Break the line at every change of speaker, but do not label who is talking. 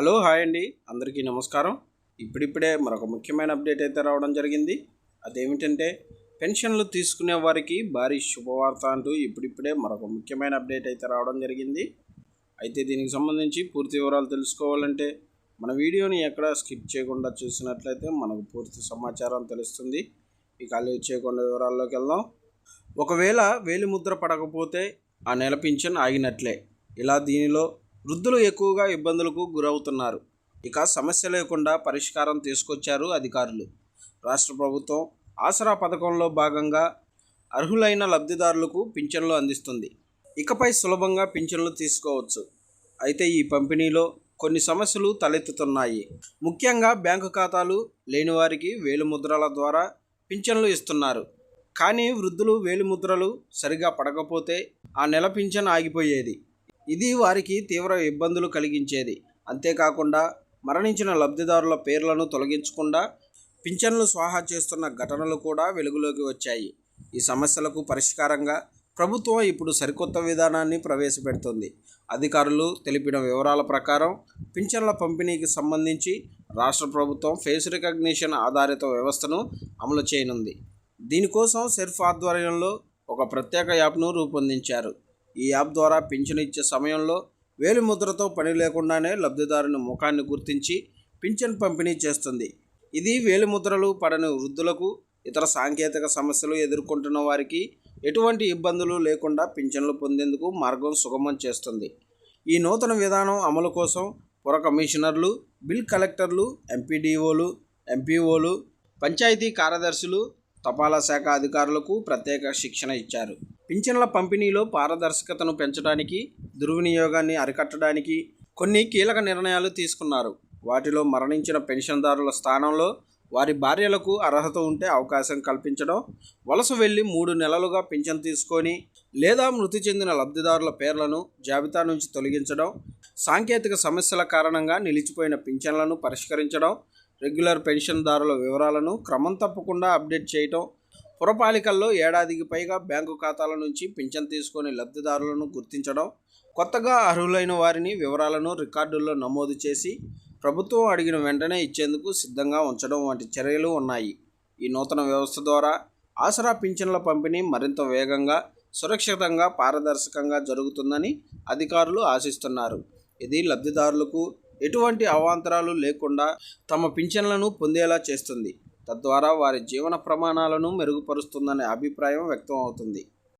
Hello hi అండి. అందరికీ నమస్కారం. ఇప్పుడిప్పుడే మరొక ముఖ్యమైన అప్డేట్ అయితే రావడం జరిగింది. అదేమిటంటే పెన్షన్లు తీసుకునే వారికి భారీ శుభవార్త అంటూ ఇప్పుడిప్పుడే మరొక ముఖ్యమైన అప్డేట్ అయితే రావడం జరిగింది. అయితే దీనికి సంబంధించి పూర్తి వివరాలు తెలుసుకోవాలంటే మన వీడియోని ఎక్కడ స్కిప్ చేయకుండా చూసినట్లయితే మనకు పూర్తి సమాచారం తెలుస్తుంది. ఇక లేట్ చేయకుండా వివరాల్లోకి వెళ్దాం. ఒకవేళ వేలిముద్ర పడకపోతే ఆ నెల పింఛన్ ఆగినట్లే. ఇలా దీనిలో వృద్ధులు ఎక్కువగా ఇబ్బందులకు గురవుతున్నారు. ఇక సమస్య లేకుండా పరిష్కారం తీసుకొచ్చారు అధికారులు. రాష్ట్ర ప్రభుత్వం ఆసరా పథకంలో భాగంగా అర్హులైన లబ్ధిదారులకు పింఛన్లు అందిస్తుంది. ఇకపై సులభంగా పింఛన్లు తీసుకోవచ్చు. అయితే ఈ పంపిణీలో కొన్ని సమస్యలు తలెత్తుతున్నాయి. ముఖ్యంగా బ్యాంకు ఖాతాలు లేని వారికి వేలిముద్రల ద్వారా పింఛన్లు ఇస్తున్నారు. కానీ వృద్ధులు వేలిముద్రలు సరిగా పడకపోతే ఆ నెల పింఛన్ ఆగిపోయేది. ఇది వారికి తీవ్ర ఇబ్బందులు కలిగించేది. అంతేకాకుండా మరణించిన లబ్ధిదారుల పేర్లను తొలగించకుండా పింఛన్లు స్వాహా చేస్తున్న ఘటనలు కూడా వెలుగులోకి వచ్చాయి. ఈ సమస్యలకు పరిష్కారంగా ప్రభుత్వం ఇప్పుడు సరికొత్త విధానాన్ని ప్రవేశపెడుతుంది. అధికారులు తెలిపిన వివరాల ప్రకారం పింఛన్ల పంపిణీకి సంబంధించి రాష్ట్ర ప్రభుత్వం ఫేస్ రికగ్నిషన్ ఆధారిత వ్యవస్థను అమలు చేయనుంది. దీనికోసం సెర్ఫ్ ఆధ్వర్యంలో ఒక ప్రత్యేక యాప్ను రూపొందించారు. ఈ యాప్ ద్వారా పింఛను ఇచ్చే సమయంలో వేలిముద్రతో పని లేకుండానే లబ్ధిదారుని ముఖాన్ని గుర్తించి పింఛన్ పంపిణీ చేస్తుంది. ఇది వేలిముద్రలు పడని వృద్ధులకు ఇతర సాంకేతిక సమస్యలు ఎదుర్కొంటున్న వారికి ఎటువంటి ఇబ్బందులు లేకుండా పింఛన్లు పొందేందుకు మార్గం సుగమం చేస్తుంది. ఈ నూతన విధానం అమలు కోసం పుర కమిషనర్లు బిల్ కలెక్టర్లు ఎంపీడీఓలు ఎంపీఓలు పంచాయతీ కార్యదర్శులు తపాలా శాఖ అధికారులకు ప్రత్యేక శిక్షణ ఇచ్చారు. పింఛన్ల పంపిణీలో పారదర్శకతను పెంచడానికి దుర్వినియోగాన్ని అరికట్టడానికి కొన్ని కీలక నిర్ణయాలు తీసుకున్నారు. వాటిలో మరణించిన పెన్షన్దారుల స్థానంలో వారి భార్యలకు అర్హత ఉంటే అవకాశం కల్పించడం వలస వెళ్ళి మూడు నెలలుగా పింఛన్ తీసుకొని లేదా మృతి చెందిన లబ్ధిదారుల పేర్లను జాబితా నుంచి తొలగించడం సాంకేతిక సమస్యల కారణంగా నిలిచిపోయిన పింఛన్లను పరిష్కరించడం రెగ్యులర్ పెన్షన్దారుల వివరాలను క్రమం తప్పకుండా అప్డేట్ చేయటం పురపాలికల్లో ఏడాదికి పైగా బ్యాంకు ఖాతాల నుంచి పింఛన్ తీసుకొని లబ్ధిదారులను గుర్తించడం కొత్తగా అర్హులైన వారిని వివరాలను రికార్డుల్లో నమోదు చేసి ప్రభుత్వం అడిగిన వెంటనే ఇచ్చేందుకు సిద్ధంగా ఉంచడం వంటి చర్యలు ఉన్నాయి. ఈ నూతన వ్యవస్థ ద్వారా ఆసరా పింఛన్ల పంపిణీ మరింత వేగంగా సురక్షితంగా పారదర్శకంగా జరుగుతుందని అధికారులు ఆశిస్తున్నారు. ఇది లబ్ధిదారులకు ఎటువంటి అవాంతరాలు లేకుండా తమ పింఛన్లను పొందేలా చేస్తుంది. తద్వారా వారి జీవన ప్రమాణాలను మెరుగుపరుస్తుందనే అభిప్రాయం వ్యక్తం అవుతుంది